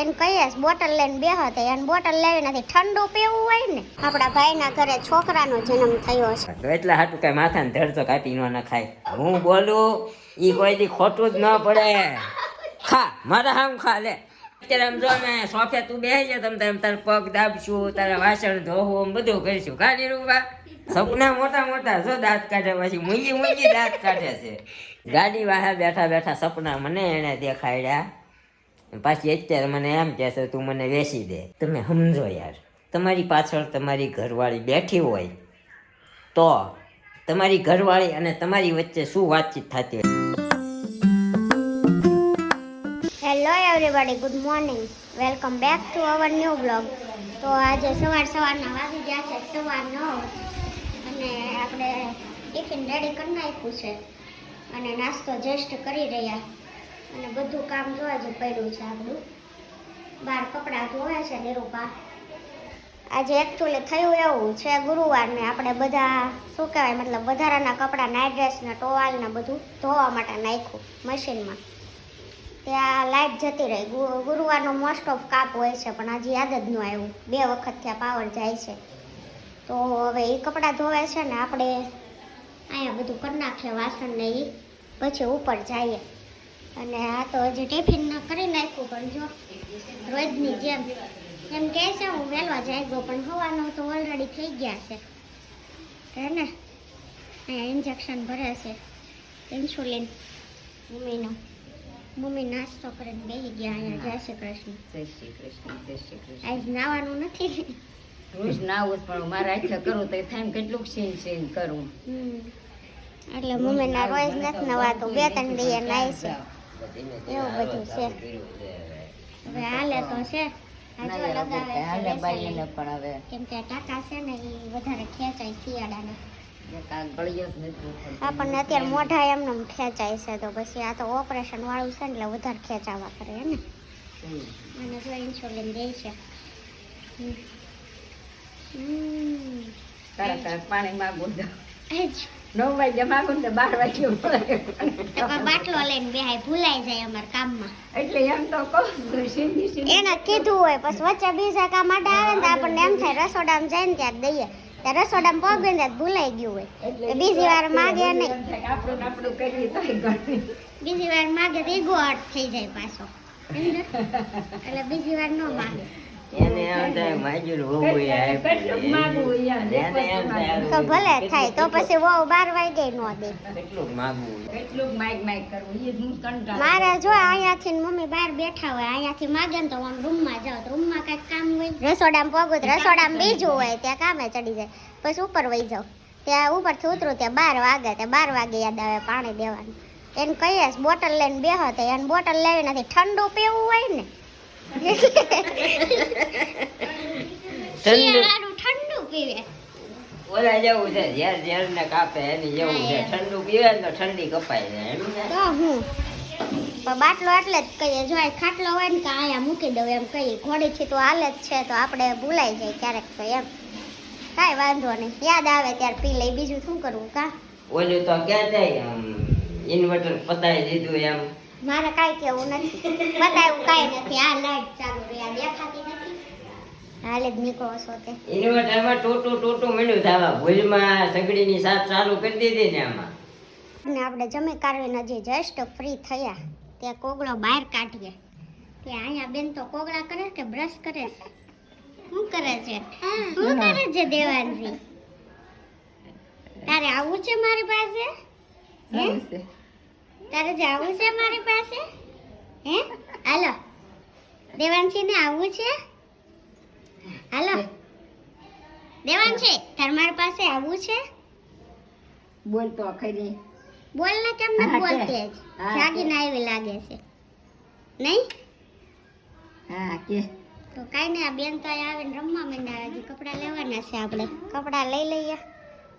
એને કહીએ, બોટલ લઈને બેહો તો એને બોટલ લેવી નથી. ઠંડુ પીવું હોય ને, આપણા ભાઈના ઘરે છોકરાનો જન્મ થયો છે. તો એટલા હાટું કઈ માથાને ધરતો કાપી ન ખાય હું બોલું, ઈ કોઈ દી ખોટું જ ન પડે. ખા, મારા હામ ખા, લે. અત્યારે આમ જો ને, સોફે તું બેસી જા, તમ તારે તારા પગ દાબશું, તારા વાસણ ધોવું આમ બધું કરીશું. ખાલી રૂપા સપના મોટા મોટા જો દાંત કાઢે પછી મૂંગી મૂંગી દાંત કાઢે છે. ગાડી વાહે બેઠા બેઠા સપના મને એને દેખાડ્યા. પાછી અત્યારે મને એમ કહે છે, તું મને વેચી દે. તમે સમજો યાર. તમારી પાછળ તમારી ઘરવાળી બેઠી હોય તો તમારી ઘરવાળી અને તમારી વચ્ચે શું વાતચીત થતી hello everybody good morning welcome back to our new blog તો આજે સવાર સવારના વાગી ગયા છે, સવાર નવ. અને આપણે ટિફિન રેડી કરી નાખ્યું છે. અને નાસ્તો જસ્ટ કરી રહ્યા. અને બધું કામ જોવા જ પડ્યું છે આપણું. બહાર કપડાં ધોવે છે નિરૂપા. આજે એકચ્યુઅલી થયું એવું છે ગુરુવારને આપણે બધા, શું કહેવાય, મતલબ વધારાના કપડાં નાઇટ ડ્રેસને ટોવાલને બધું ધોવા માટે નાખ્યું મશીનમાં ત્યાં લાઇટ જતી રહી. ગુરુવારનો મોસ્ટ ઓફ કાપ હોય છે, પણ હજી યાદ જ ન આવ્યું. બે વખત ત્યાં પાવર જાય છે. તો હવે એ કપડાં ધોવે છે ને આપણે અહીંયા બધું કરી નાખીએ વાસણ ને એ પછી ઉપર જઈએ. અને આ તો હજી ટિફિન ન કરી નાખ્યું પણ જો રોજની જેમ એમ કહે છે હું વહેલા જાગ્યો પણ હોવાનું તો ઓલરેડી થઈ ગયા છે. હે ને? અહીંયા ઇન્જેક્શન ભરે છે. ઇન્સ્યુલિન મમ્મીનો. મમ્મી નાસ્તો કરીને બેસી ગયા અહીંયા જય શ્રી કૃષ્ણ. જય શ્રી કૃષ્ણ જય શ્રી કૃષ્ણ. આજ નાવાનું નથી. રોજ નાવું પણ મારા આખા કરું તો થાય કેટલું સીન સીન કરું. એટલે એટલે મમ્મીના રોજ નથી નવાતું. બે ત્રણ દિવસ નાય છે. એવું બધું છે. હવે હાલે તો છે. હાલે બાઈને. પણ હવે. કેમ કે ટાકા છે ને એ વધારે ખેંચાય શિયાળાને. આપણને અત્યારે મોઢા એમને ખેંચાય છે તો પછી આ તો ઓપરેશન વાળું છે ને એટલે વધારે ખેંચાવા કરે ને. અને જો ઇન્સ્યુલિન દે છે. હમ. હમ. નવ વાગે માગું ને બાર વાગે મળે. તો કોઈ બાટલો લઈને બેહાય ભૂલાઈ જાય અમારા કામમાં. એટલે એમ તો કહું છું, સીધી સીધી એને કીધું હોય પછી વચ્ચે બીજા કામ માટે આવે ને આપણને એમ થાય રસોડામાં જઈને ત્યાં દઈએ. ત્યાં રસોડામાં પગ ને ત્યાં ભૂલાઈ ગયું હોય. એટલે બીજી વાર માગે નહીં. આપણું આપણું કરીએ તોય બીજી વાર માગે તો ઈગો થઈ જાય પાછો. એટલે બીજી વાર ન માગે. એને એમ થાય માજુર તો ભલે થાય તો પછી વહુ બાર વાગે ન દે. કેટલું માગવું કેટલુંક માઈક માઈક કરવું એ હું કંટાળું. મારે જો અહીંયાથી મમ્મી બહાર બેઠા હોય અહીંયાથી માગે ને તો આમ રૂમમાં જાઓ તો રૂમમાં કાંઈક કામ હોય. રસોડામાં પગું રસોડામાં બીજું હોય ત્યાં કામે ચડી જાય. પછી ઉપર વહી જાવ ત્યાં ઉપરથી ઉતરું ત્યાં બાર વાગે ત્યાં બાર વાગે યાદ આવે પાણી દેવાનું. એને કહીએ બોટલ લઈને બેહો. તો એને બોટલ લેવી નથી. ઠંડુ પીવું હોય ને ઠંડુ. પીવે. ઓલા જેવું છે ઝેર ઝેર ને કાપે એની જેવું છે. ઠંડુ પીવે તો ઠંડી કપાઈ જાય એમ તો હું? બાટલો એટલે જ કહીએ જો ખાટલો હોય ને કે અહીંયા મૂકી દઉં એમ કહીએ ઘોડીથી તો હાલે જ છે તો આપણે ભૂલાઈ જાય ક્યારેક તો એમ. કાંઈ વાંધો નહીં. યાદ આવે ત્યારે પી લઈ. બીજું શું કરવું કા? ઓલું તો ક્યાં જાય ઇન્વર્ટર પતાવી દીધું એમ. મારે કાંઈ કેવું નથી. બતાવ્યું કાંઈ નથી. આ લાઈટ ચાલુ રહી આ દેખાતી નથી. હાલે જ નીકળો છો તે. ઇન્વર્ટરમાં ટોટું ટોટું મળ્યું થવા ભૂલમાં સગડીની સાથ ચાલુ કરી દીધી ને આમાં. ને આપણે જમી કાઢવીને હજી જસ્ટ ફ્રી થયા. ત્યાં કોગળો બહાર કાઢીએ. કે અહીંયા બેન તો કોગળા કરે કે બ્રશ કરે શું કરે છે? શું કરે છે દેવાનજી? તારે આવું છે મારી પાસે? હે. તારે જવું છે મારી પાસે? હે? હાલો. દેવાંશી ને આવવું છે? હાલો. દેવાંશી તાર મારી પાસે આવવું છે? બોલ તો ખરી. બોલ ને કેમ નથી બોલતે? જાગીને આવી લાગે છે. નહીં? હા કે. તો કાંઈ નહીં આ બેન તો આવે આવીને રમવા માંડ્યા હજી. કપડાં લેવાના છે આપણે. કપડાં લઈ લઈએ.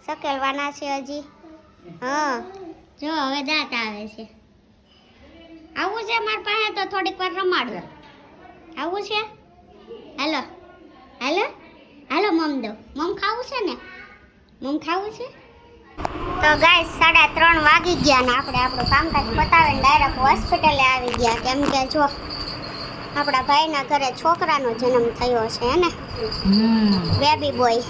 સકેલવાના છે હજી. હા. જો હવે દાંત આવે છે. આવું છે મારી પાસે તો થોડીક વાર રમાડો આવું છે? હાલો. હાલો? હાલો મમ દો મમ ખાવું છે ને? મમ ખાવું છે? તો ગાય સાડા ત્રણ વાગી ગયા ને આપણે આપણું કામકાજ પતાવીને ડાયરેક્ટ હોસ્પિટલે આવી ગયા. કેમ કે જો આપણા ભાઈના ઘરે છોકરાનો જન્મ થયો છે ને? બેબી બોય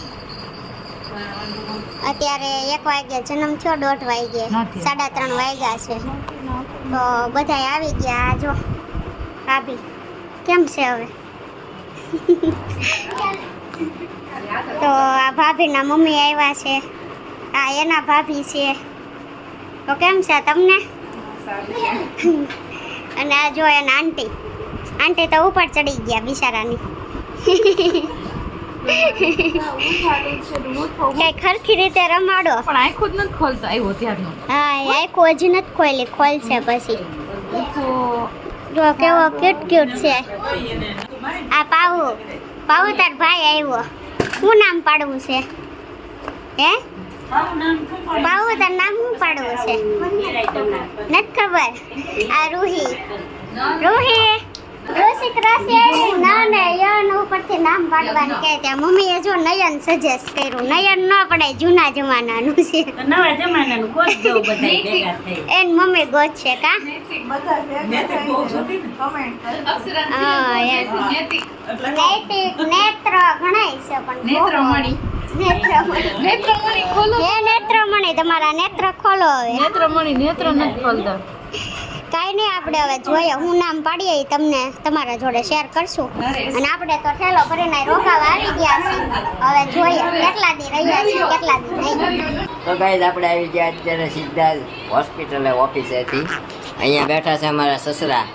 અત્યારે એક વાગ્યા જન્મ થયો દોઢ વાગ્યે. સાડા ત્રણ વાગ્યા છે. તો બધાય આવી ગયા. આ જો ભાભી કેમ છે હવે? તો આ ભાભીના મમ્મી આવ્યા છે. આ એના ભાભી છે. તો કેમ છે તમને? અને આ જો એના આંટી. આંટી તો ઉપર ચડી ગયા બિચારાની. કઈ ખરખી રીતે રમાડો. પણ આંખો જ નથી ખોલતો આવ્યો ત્યારનો. હા એ આખો હજી નથી ખોલી ખોલશે પછી. જો કેવો ક્યુટ ક્યુટ છે. આ પાવુ પાવુ તાર ભાઈ આવ્યો. શું નામ પાડવું છે? હે? પાવુ તાર નામ શું પાડવું છે? નથી ખબર. આ રૂહી. રૂહી. ઋષિક રાશિ ના યન ઉપરથી નામ પાડવાનું કહે ત્યાં. મમ્મીએ જો નયન સજેસ્ટ કર્યું. નયન ન પડે જૂના જમાનાનું છે. નવા જમાનાનું કોઈ જવું બધા ભેગા થઈ. એન મમ્મી ગોત છે કા? હા યસ નૈતિક નેત્ર ગણાય છે પણ નેત્રમણી. નેત્રમણી નેત્રમણી ખોલો. હે નેત્રમણી તમારા નેત્ર ખોલો હવે. નેત્રમણી નેત્ર ન ખોલતા. કાંઈ નહીં આપણે હવે જોઈએ. હું નામ પાડીએ તમને તમારા જોડે શેર કરશું. અને આપણે તો ઠેલો ભરીને રોકાવા આવી ગયા છીએ. હવે જોઈએ કેટલા દી રહ્યા છીએ કેટલા દી નહીં. તો ગાઈઝ આપણે આવી ગયા અત્યારે સીધા હોસ્પિટલે ઓફિસેથી અહીંયા બેઠા છે અમારા સસરા.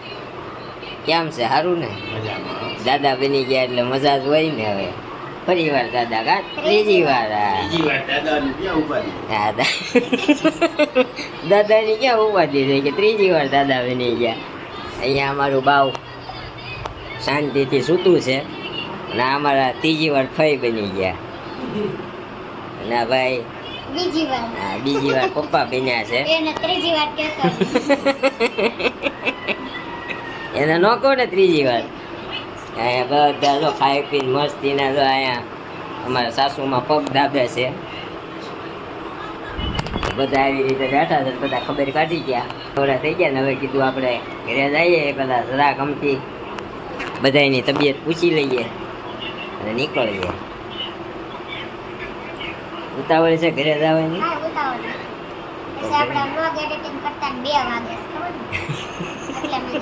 કેમ છે? સારું ને? દાદા બની ગયા એટલે મજા જ હોય ને હવે. ફરી વાર દાદા કા? ત્રીજી વાર હા. હા, દા- દાદાની ક્યાં ઉપાધિ? થઈ કે ત્રીજી વાર દાદા બની ગયા? અહીંયા અમારું બાવ શાંતિથી સૂતું છે અને અમારા ત્રીજી વાર ફઈ બની ગયા. ના ભાઈ. બીજી વાર. હા, બીજી વાર પપ્પા બન્યા છે. એને ત્રીજી વાર કહેતો. એને નો કહો ને ત્રીજી વાર. અહીંયા બધા જો ખાઈ પીને મસ્તીના જો અહીંયા અમારા સાસુમાં પગ દાબે છે. બધા આવી રીતે બેઠા છે બધા ખબર કાઢી ગયા. થોડા થઈ ગયા ને હવે કીધું આપણે ઘરે જઈએ બધા જરા ગમતી બધાની તબિયત પૂછી લઈએ અને નીકળીએ. ઉતાવળ છે ઘરે જવાની?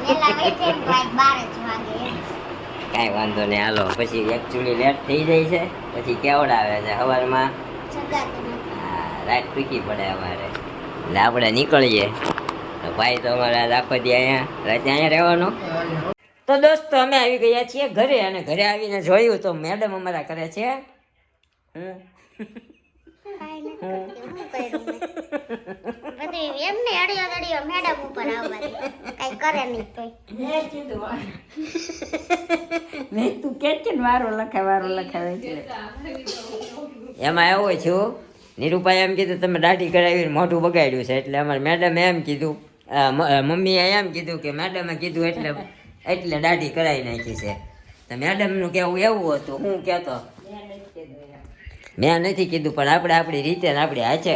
બે વાગે એટલે બાર એમ. કાંઈ વાંધો નહીં. હાલો, પછી એકચ્યુઅલી લેટ થઈ જાય છે, પછી કેવડાવે છે સવારમાં. રાત ટૂંકી પડે અમારે. એટલે આપણે નીકળીએ. ભાઈ તો અમારે આખો દી અહીંયા, રાતે અહીંયા રહેવાનો? તો દોસ્તો, અમે આવી ગયા છીએ ઘરે અને ઘરે આવીને જોયું તો મેડમ અમારા કરે છે. હમ. બધું એમને અડિયો દડિયો મેડમ ઉપર આવવા દે. કરે નહીં તોય. મેં તું કે છે ને વારો લખાય વારો લખાવે છે. એમાં એવું છું નિરૂપાએ એમ કીધું તમે દાઢી કરાવીને મોઢું બગાડ્યું છે. એટલે અમારે મેડમે એમ કીધું મમ્મીએ એમ કીધું કે મેડમે કીધું એટલે એટલે દાઢી કરાવી નાખી છે. તો મેડમનું કેવું એવું હતું હું કહેતો મેં નથી કીધું પણ આપણે આપણી રીતે ને આપણી હાચે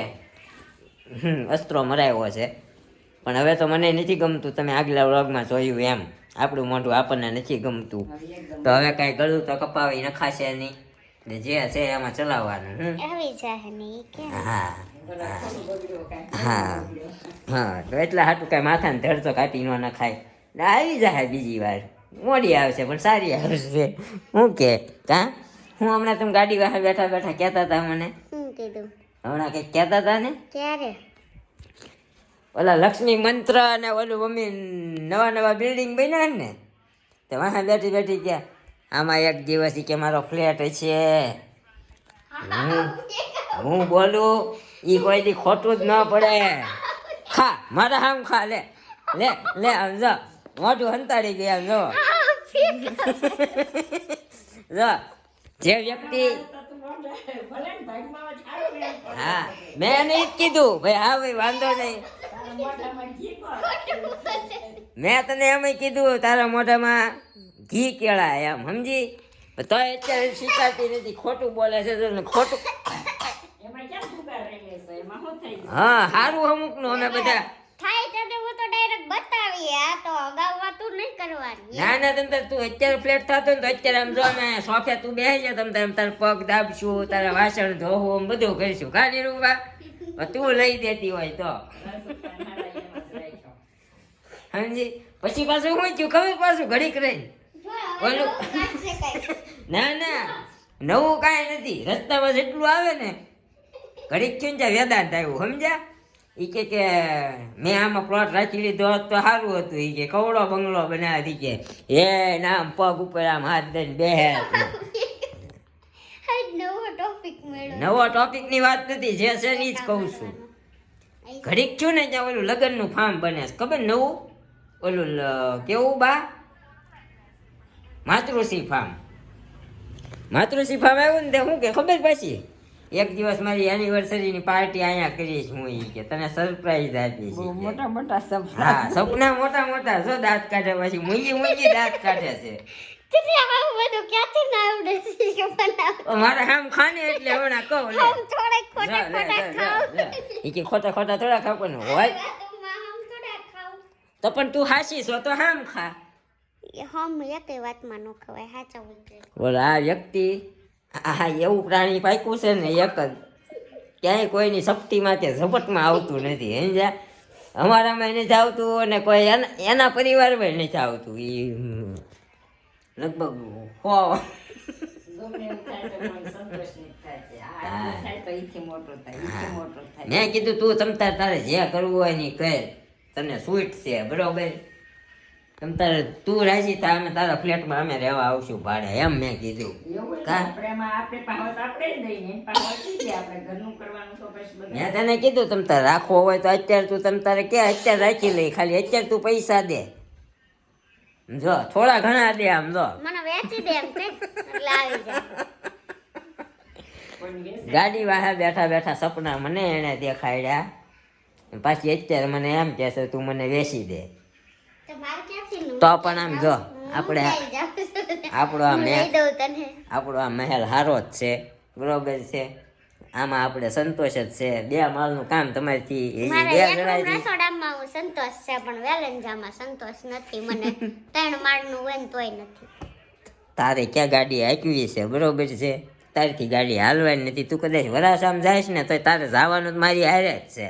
અસ્ત્રો મરાયો છે. પણ હવે તો મને નથી ગમતું તમે આગલા વ્લોગમાં જોયું એમ. આપણું મોઢું આપણને નથી ગમતું. તો હવે કાંઈ ગળું તો કપાવી નખાશે નહીં. ને જે છે એમાં ચલાવવાનું? હા હા. હા તો એટલા હાટું કાંઈ માથાને ધડતો કાપી ન નખાય. ને આવી જાય બીજી વાર. મોડી આવશે પણ સારી આવશે. હું કે કા? હું હમણાં તમે ગાડી વાહે બેઠા બેઠા કહેતા હતા મને. શું કીધું? હમણાં કંઈક કહેતા હતા ને? ક્યારે? ઓલા લક્ષ્મી મંત્ર અને ઓલું મમ્મી નવા નવા બિલ્ડિંગ બન્યા ને તો વાહે બેઠી બેઠી ગયા આમાં એક દિવસ કે મારો ફ્લેટ છે. હું હું બોલું એ કોઈ દી ખોટું જ ન પડે. ખા મારા હામ ખા લે લે લે આમ જો મોઢું હંતાડી ગયા જો. જો જે વ્યક્તિ હા મેં એને જ કીધું ભાઈ હા ભાઈ વાંધો નહીં. મેં તને એમ કીધું તારા મોઢામાં ઘી કેળા એમ સમજી? તો અત્યારે શીખાતી નથી ખોટું બોલે છે તો ખોટું હા સારું અમુકનું અમે બધા થાય ત્યારે હું તો ડાયરેક્ટ બતાવી આવીએ આ તો અગાઉ વાતું નહીં કરવાની ના ના, તમ તું અત્યારે ફ્લેટ થતો ને તો અત્યારે આમ જો સોફે તું બેસી જા, તમ તાર પગ દાબશું, તારા વાસણ ધોવું, આમ બધું કરીશું. કા નિરૂપા તું લઈ દેતી હોય તો. સમજી પછી પાછું હું થયું? ખબર પાછું ઘડીક રહી ઓલું. ના ના. નવું કાંઈ નથી. રસ્તામાં જેટલું આવે ને, ઘડીક થયું ને વેદાંત આવ્યું, સમજ્યા? ઈ કે કે મેં આમાં પ્લોટ રાખી લીધો હોત તો સારું હતું. ઈ કે કવડો બંગલો બનાવી કે એ નામ પગ ઉપર આમ હાથ દઈને બેહે. આજ નવો ટોપિકની વાત નથી જે છે ઈ જ કહું છું. ઘડીક છું ને ત્યાં ઓલું લગ્નનું ફાર્મ બને છે. ખબર નવું? ઓલું કેવું બા? માતૃશ્રી ફાર્મ માતૃશ્રી ફાર્મ આવ્યું ને તે શું કે ખબર પછી? એક દિવસ મારી એનિવર્સરી ની પાર્ટી અહીંયા કરીશ હું ઈ કે તને સરપ્રાઈઝ આપીશ મોટા મોટા સપના હા સપના મોટા મોટા જો દાંત કાઢે પછી મૂંગી મૂંગી દાંત કાઢે છે. તને આવું બધું ક્યાંથી ના આવડે છે કે બનાવ? મારે આમ ખાને એટલે હમણાં કહું લે. આમ થોડાક ખોટા ખોટા ખાવ. જા, જા. ઈ કે ખોટા ખોટા થોડા ખાવ પણ હોય. તો પણ તું હાસી છો તો હામ ખા. એ હમ એકે વાતમાં ન ખવાય હોય બોલ આ વ્યક્તિ આ એવું પ્રાણી પાક્યું છે ને એક જ. ક્યાંય કોઈની શક્તિમાં કે ઝપટમાં આવતું નથી સમજ્યા? અમારામાં નથી આવતું અને કોઈ એના એના પરિવારમાં નથી આવતું. એ લગભગ હો. મેં કીધું તું તમ તાર તારે જે કરવું હોય ને કહે તને સ્વીટ છે બરોબર? તમ તારે તું રાજી તા અમે તારા ફ્લેટમાં અમે રહેવા આવશું ભાડે એમ મેં કીધું. એમાં મેં તને કીધું તમ તારે રાખવો હોય તો અત્યારે તું તમ તારે કે અત્યારે રાખી લઈ ખાલી અત્યારે તું પૈસા દે. જો થોડા ઘણા દે આમ જો. એમ. ગાડી વાહે બેઠા બેઠા સપના મને એને દેખાડ્યા. પાછી અત્યારે મને એમ કહેશે તું મને વેચી દે. તો પણ આમ જો આપણે આપણો આ હું મેં લઈ દઉં તને. આપણો આ મહેલ હારો જ છે બરોબર છે. આમાં આપણે સંતોષ જ છે. બે માળનું કામ તમારીથી એ બે રસોડામાં હું સંતોષ છે પણ વેલેન્જામાં સંતોષ નથી મને. ત્રણ માળનું હોય તોય નથી. તારે ક્યાં ગાડી આંકવી છે બરોબર છે. તારથી ગાડી હાલવાની નથી. તું કદાચ વરાસામ જાય ને તો તારે જવાનું મારી હારે જ છે.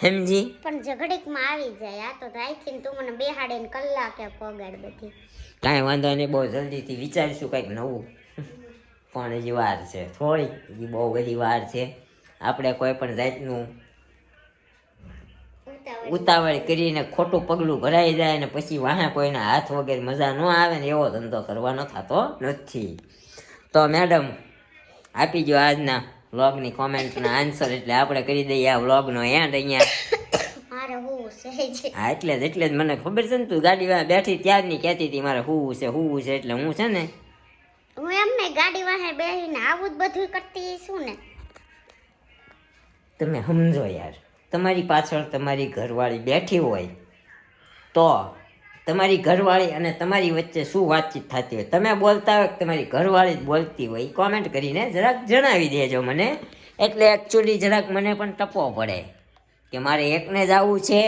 સમજી પણ ઝઘડીકમાં આવી જાય આ તો રાખીને તું મને બેહાડીને કલાકે પગાડ બધી. કાંઈ વાંધો નહીં બહુ જલ્દીથી વિચારીશું કંઈક નવું. પણ હજી વાર છે થોડીક બહુ બધી વાર છે. આપણે કોઈ પણ જાતનું ઉતાવળ. ઉતાવળ કરીને ખોટું પગલું ભરાઈ જાય ને પછી વાહે કોઈના હાથ વગેરે મજા ન આવે ને એવો ધંધો કરવાનો થતો નથી. તો મેડમ આપી જો આજના વ્લોગની કોમેન્ટના આન્સર એટલે આપણે કરી દઈએ આ વ્લોગનો એન્ડ અહીંયા? મારે હું એટલે જ એટલે જ મને ખબર છે ને તું ગાડી વાળા બેઠી ત્યારની કહેતી હતી મારે હું છે હું છે એટલે હું છે ને? હું એમને ગાડી વાહે બેહીને આવું જ બધું કરતી છું ને? તમે સમજો યાર તમારી પાછળ તમારી ઘરવાળી બેઠી હોય તો તમારી ઘરવાળી અને તમારી વચ્ચે શું વાતચીત થતી હોય? તમે બોલતા હોય તમારી ઘરવાળી જ બોલતી હોય કોમેન્ટ કરીને જરાક જણાવી દેજો મને. એટલે એકચ્યુઅલી જરાક મને પણ ટપવો પડે કે મારે એકને જ આવવું છે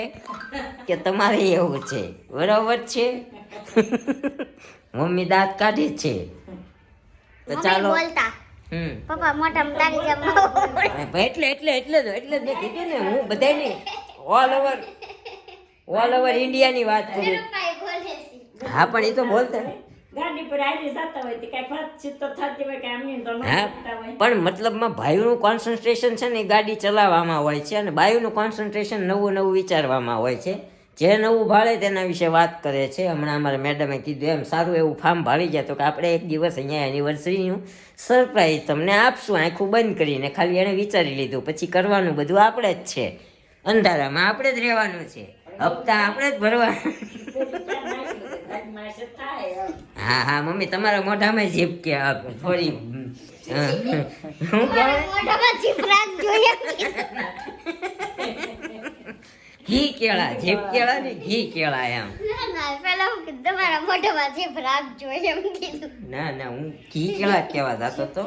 કે તમારે એવું છે. બરાબર છે? મમ્મી દાંત કાઢે છે. તો ચાલો. હમ. પપ્પા તારી જેમ એટલે એટલે એટલે એટલે જ કીધું ને હું બધાની ઓલ ઓવર ઓલ ઓવર ઇન્ડિયાની વાત કરું. હા પણ એ તો બોલતા. ગાડી પર આવી જતા હોય તો કાંઈ વાતચીત થતી હોય કે આમની તો હા હોય. પણ મતલબમાં ભાઈઓનું કોન્સન્ટ્રેશન છે ને એ ગાડી ચલાવવામાં હોય છે અને બાયુનું કોન્સન્ટ્રેશન નવું નવું વિચારવામાં હોય છે. જે નવું ભાળે તેના વિશે વાત કરે છે. હમણાં અમારા મેડમે કીધું એમ સારું એવું ફાર્મ ભાળી જાય તો કે આપણે એક દિવસ અહીંયા એનિવર્સરીનું સરપ્રાઈઝ તમને આપશું. આખું બંધ કરીને ખાલી એણે વિચારી લીધું. પછી કરવાનું બધું આપણે જ છે. અંધારામાં આપણે જ રહેવાનું છે. હપ્તા આપણે જ ભરવા. હા હા મમ્મી તમારા મોઢામાં જીભ કે થોડી હા. ઘી કેળા જીભ કેળા ને ઘી કેળા એમ. ના ના પેલા તમારા મોઢામાં જીભ રાખજો એમ કીધું. ના ના હું ઘી કેળા કેવા કહેવા જતો તો.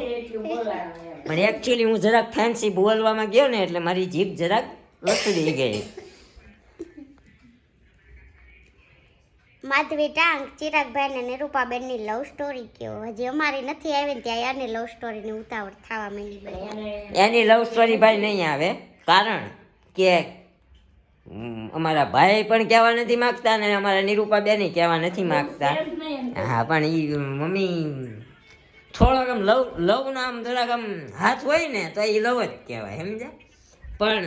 પણ એકચ્યુઅલી હું જરાક ફેન્સી બોલવામાં ગયો ને એટલે મારી જીભ જરાક લસડી ગઈ. માધવી ટાંગ, ચિરાગભાઈ અને નિરૂપાબેનની લવ સ્ટોરી કયો હજી અમારી નથી આવી ત્યાં યારની લવ સ્ટોરીની ઉતાવળ થવા માંડી એની લવ સ્ટોરી ભાઈ નહીં આવે. કારણ કે અમારા ભાઈ પણ કહેવા નથી માગતા ને અમારા નિરૂપા બેન કહેવા નથી માગતા. હા, પણ એ મમ્મી, થોડોક આમ લવ, લવનો આમ થોડાક આમ હાથ હોય ને તો એ લવ જ કહેવાય, સમજ્યા? પણ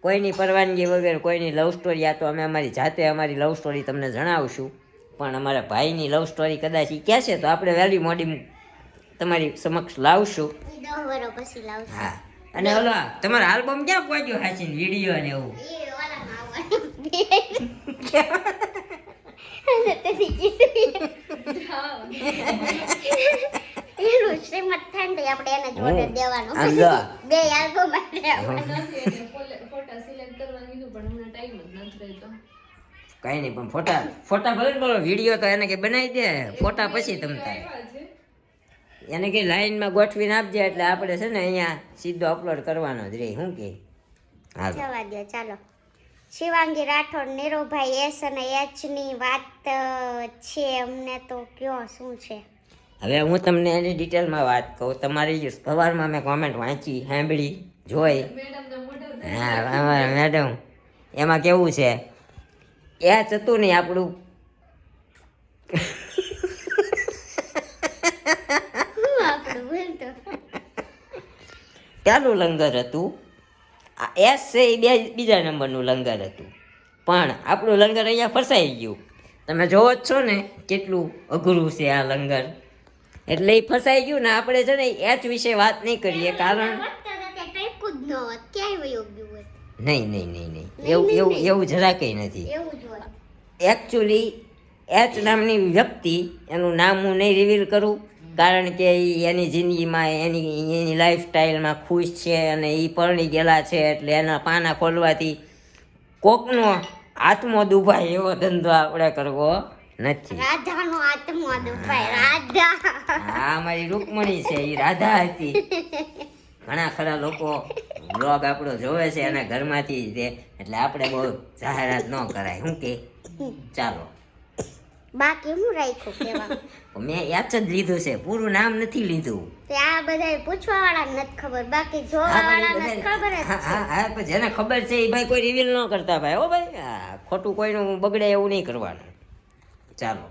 કોઈની પરવાનગી વગર કોઈની લવ સ્ટોરી આ તો અમે અમારી જાતે અમારી લવ સ્ટોરી તમને જણાવશું. પણ અમારા ભાઈની લવ સ્ટોરી કદાચ એ કહેશે તો આપણે વહેલી મોડી તમારી સમક્ષ લાવશે. હા. અને ઓલો તમારો આલ્બમ ક્યાં પહોંચ્યો હાચીને? વીડિયો અને એવું એનું શ્રીમત થાય તો આપણે એને જ હું દેવાનો. આમ પછી જો. બે આલ્બમ ફોટા સિલેક્ટ કરવા કીધું પણ હમણાં ટાઈમ જ નથી રહેતો. કઈ નહીં પણ ફોટા ફોટા ભલે બોલો વીડિયો તો એને કે બનાવી દે ફોટા પછી તમ તારે એને કે લાઈનમાં ગોઠવીને આપજે એટલે આપણે છે ને અહીંયા સીધો અપલોડ કરવાનો જ રે શું કે? જવા દો ચાલો. શિવાંગી રાઠોડ નીરુભાઈ એસ અને એચની વાત છે અમને તો કયો શું છે? હવે હું તમને એની ડિટેલમાં વાત કહું. તમારી સવારમાં મેં કોમેન્ટ વાંચી, સાંભળી, જોઈ. હા મેડમ એમાં કેવું છે? એ હતું નહીં આપણું. પહેલું લંગર હતું? આ એસ છે એ બે, બીજા નંબરનું લંગર હતું. પણ આપણું લંગર અહીંયા ફસાઈ ગયું. તમે જોવો જ છો ને કેટલું અઘરું છે આ લંગર. એટલે એ ફસાઈ ગયું ને આપણે છે ને એચ વિશે વાત નહીં કરીએ કારણ નહીં નહીં નહીં નહીં એવું એવું એવું જરા કંઈ નથી એકચ્યુઅલી એચ નામની વ્યક્તિ એનું નામ હું નહીં રિવીલ કરું કારણ કે એની જિંદગીમાં એની એની લાઈફસ્ટાઈલમાં ખુશ છે અને એ પરણી ગયેલા છે એટલે એના પાના ખોલવાથી કોકનો આત્મો દુભાય એવો ધંધો આપણે કરવો નથી. રાધાનો આત્મા દુભાઈ રાધા. આ મારી રૂકમણી છે એ રાધા હતી. ઘણા ખરા લોકો બ્લોગ આપણો જોવે છે એના ઘરમાંથી જ તે એટલે આપણે બહુ જાહેરાત ન કરાય. શું કે? ચાલો. બાકી હું રાખ્યું કેવા મેં યાદ જ લીધું છે પૂરું નામ નથી લીધું. તે આ બધા પૂછવા વાળા નથી ખબર બાકી જોવા હા, વાળા નથી ખબર હા, હા, હા, જેને ખબર છે એ ભાઈ કોઈ રિવીલ ન કરતા ભાઈ ઓ ભાઈ. હા, ખોટું કોઈનું બગડે એવું નહીં કરવાનું. ચાલો.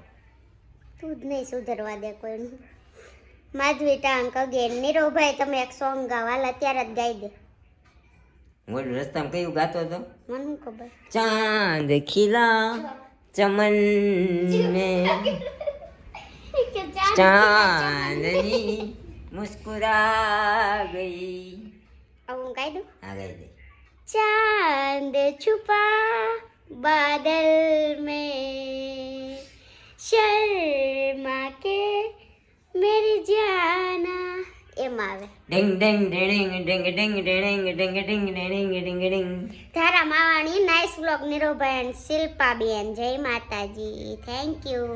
તું નહીં સુધરવા દે કોઈનું માધવી ટાંક અગેન નીરવ ભાઈ તમે એક સોંગ ગાવ હાલ અત્યારે જ ગાઈ દે. ઓલું રસ્તામાં કયું ગાતો હતો? મને ખબર? ચાંદ ખીલા ચમન ને ચાંદની મુસ્કુરા ગઈ. આવું ગાઈ દઉં? હા ગાઈ દે. ચાંદ છુપા બાદલ મેં શર્મા કે મેરી જાના એમ આવે ડિંગ ડિંગ ડિંગ ડિંગ ડિંગ ડિંગ ડિંગ ડિંગ ડિંગ ડિંગ ડિંગ Tara Mavani nice vlog નીરોભાઈ and Shilpa બેન જય માતાજી thank you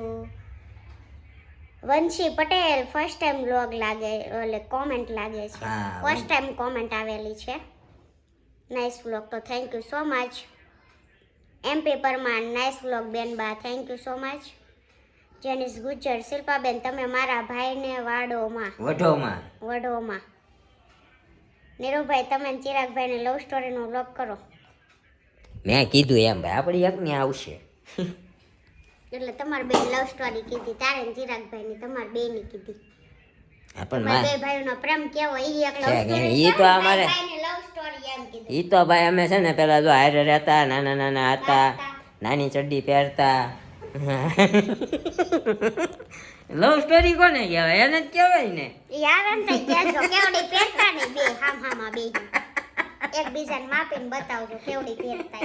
Vanshi Patel first time vlog લાગે એટલે કોમેન્ટ લાગે છે ફર્સ્ટ ટાઈમ કોમેન્ટ આવેલી છે નાઇસ વ્લોગ તો thank you so much MP Parmar nice vlog બેન બા thank you so much Jenis Gujar Shilpaben તમે મારા ભાઈને વાડોમાં. વઢોમાં. વડોમાં નીરુભાઈ તમે ચિરાગભાઈને લવ સ્ટોરીનો લોક કરો. મેં કીધું એમ ભાઈ આપણી યજ્ઞ આવશે? એટલે તમારે બે લવ સ્ટોરી કીધી તારે ને ચિરાગભાઈની તમારે બે ની કીધી. હા, પણ બે ભાઈઓનો પ્રેમ કેવો ઈ એક લવ છે સ્ટોરી ઈ તો અમારે- લવ સ્ટોરી એમ કીધું. ઈ તો ભાઈ અમે છે ને પેલા જો હારે રહેતા નાના નાના હતા. નાની ચડ્ડી પહેરતા લવ સ્ટોરી કોને કહેવાય? એને જ કહેવાય ને? યાર થઈ કહેજો કેવડી પહેરતા ને બે હામ હામાં બે. એકબીજાને માપીને બતાવજો કેવડી પહેરતા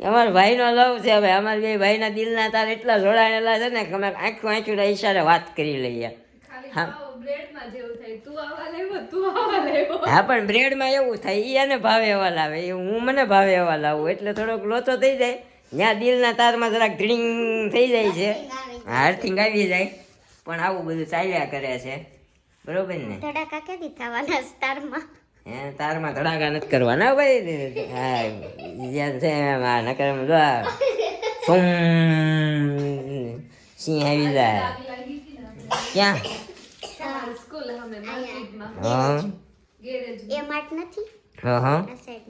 અમારા ભાઈનો લવ છે હવે અમારા બે ભાઈના દિલના તાર એટલા જોડાયેલા છે ને કે અમે આંખું આંખું ઈશારે વાત કરી લઈએ. હા. બ્રેડમાં જેવું થાય. તું આવા લેવો તું આવા લેવો હા પણ બ્રેડમાં એવું થાય ઈ એને ભાવે એવા લાવે. એ હું મને ભાવે એવા લાવું એટલે થોડોક લોચો થઈ જાય. ત્યાં દિલના તારમાં જરાક ડ્રિંગ થઈ જાય છે. હાર્થિંગ આવી જાય. પણ આવું બધું ચાલ્યા કરે છે. બરોબર ને? ધડાકા કેદી થવાના સ્ટારમાં હે તારમાં ધડાકા નથી કરવાના ભાઈ. હા જ્યાં છે એમ આ નકર એમ જો આ સિંહ આવી જાય. ક્યાં? તમારી સ્કૂલ સામે માર્કેટમાં હા. ગેરેજ. એ માટ નથી હા. હા હા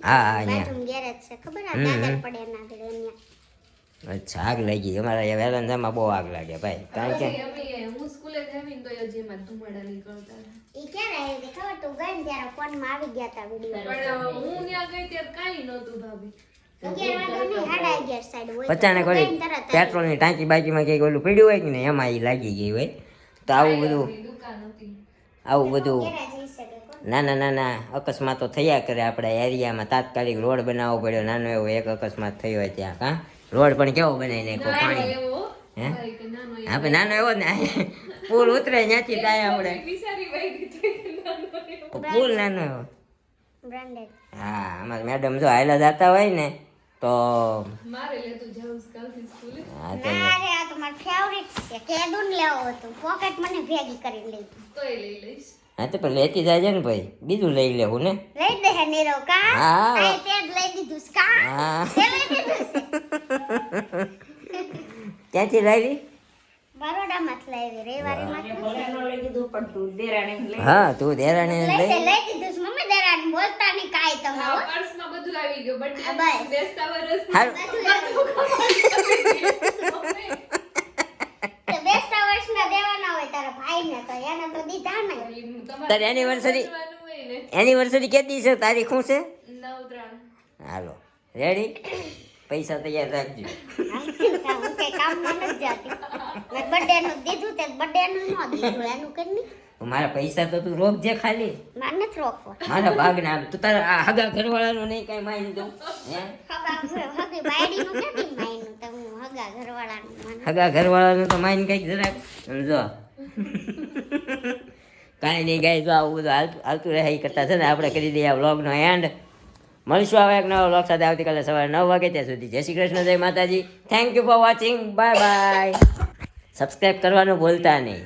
હા અહીંયા. ગેરેજ છે. ખબર આ દાદર પડે એના આગળ અહીંયા. અચ્છા આગ લાગી. અમારા વેલંજામાં બહુ આગ લાગે ભાઈ. કારણ કે હું સ્કૂલે આવીને તો હજી એમાં ધુમાડા નીકળતા હતા. ક્યારે આવી હતી? ખબર તું ગઈ ત્યારે ફોનમાં આવી ગયા તા વીડિયો. પણ હું ત્યાં ગઈ ત્યારે કાંઈ નહોતું ભાભી. પેટ્રોલની ટાંકી બાકીમાં કંઈક ઓલું પીડ્યું હોય કે ને એમાં એ લાગી ગઈ હોય. તો આવું બધું હતી આવું બધું. નાના નાના અકસ્માતો થયા કરે આપણા એરિયામાં. તાત્કાલિક રોડ બનાવવો પડ્યો. નાનો એવો એક અકસ્માત થયો હોય ત્યાં હા? રોડ પણ કેવો બનાવી નાખ્યો પાણી? હા? નાનો એવો. આપણે નાનો એવો ને. પુલ ઉતરે ત્યાંથી થાય આપણે. પુલ નાનો એવો. હા અમારા મેડમ જો હાયલા જતા હોય ને તો મારે લેતું જાઉં સ્કૂલે. હા મારું ફેવરિટ છે. કેદું ને લેવો હતું પોકેટ મને ભેગી કરી લઈ તોય લઈ લઈશ. હા તો પણ લેતી જાય ને ભાઈ. બીજું લઈ લેવું ને? લઈ દે હે નીરવ કા? હા. આ તે જ લઈ દીધું છે કા? હા. લઈ દીધું ક્યાંથી લાવી? નો લઈ દીધું પણ તું લઈ હા તું દેરાણી લઈ દીધું મમ્મી દેરાની બોલતા નહીં કાંઈ તમે પર્સમાં બધું આવી ગયું બટ બેસતા વરસ વર્ષના દેવાના હોય તારા ભાઈને તો એને તો દીધા ને તારી anniversary? એનિવર્સરી કેટલી છે? તારીખ શું છે? હાલો. રેડી પૈસા તૈયાર રાખજો. હું કઈ કામમાં નથી જાતી. મેં birthday નું દીધું તે birthday નું ન દીધું એનું કઈ મારા પૈસા તો તું રોકજે ખાલી. મારે નથી રોકવો. મારા ભાગના તું તારા આ હગા ઘરવાળાનું નહીં કઈ માની દઉં હે? હગા ઘરવાળાનું મને હગા ઘરવાળાનું તો માઈને કંઈક જરાક, સમજો. કાંઈ નહીં ગાય, જો આવું બધું હાલતું હાલતું રહે કરતા છે ને આપણે કરી દઈએ આ વ્લોગનો એન્ડ મળીશું આવે એક નવો વ્લોગ સાથે આવતીકાલે સવારે નવ વાગે, ત્યાં સુધી જય શ્રી કૃષ્ણ, જય માતાજી. Thank you for watching bye bye subscribe કરવાનું ભૂલતા નહીં.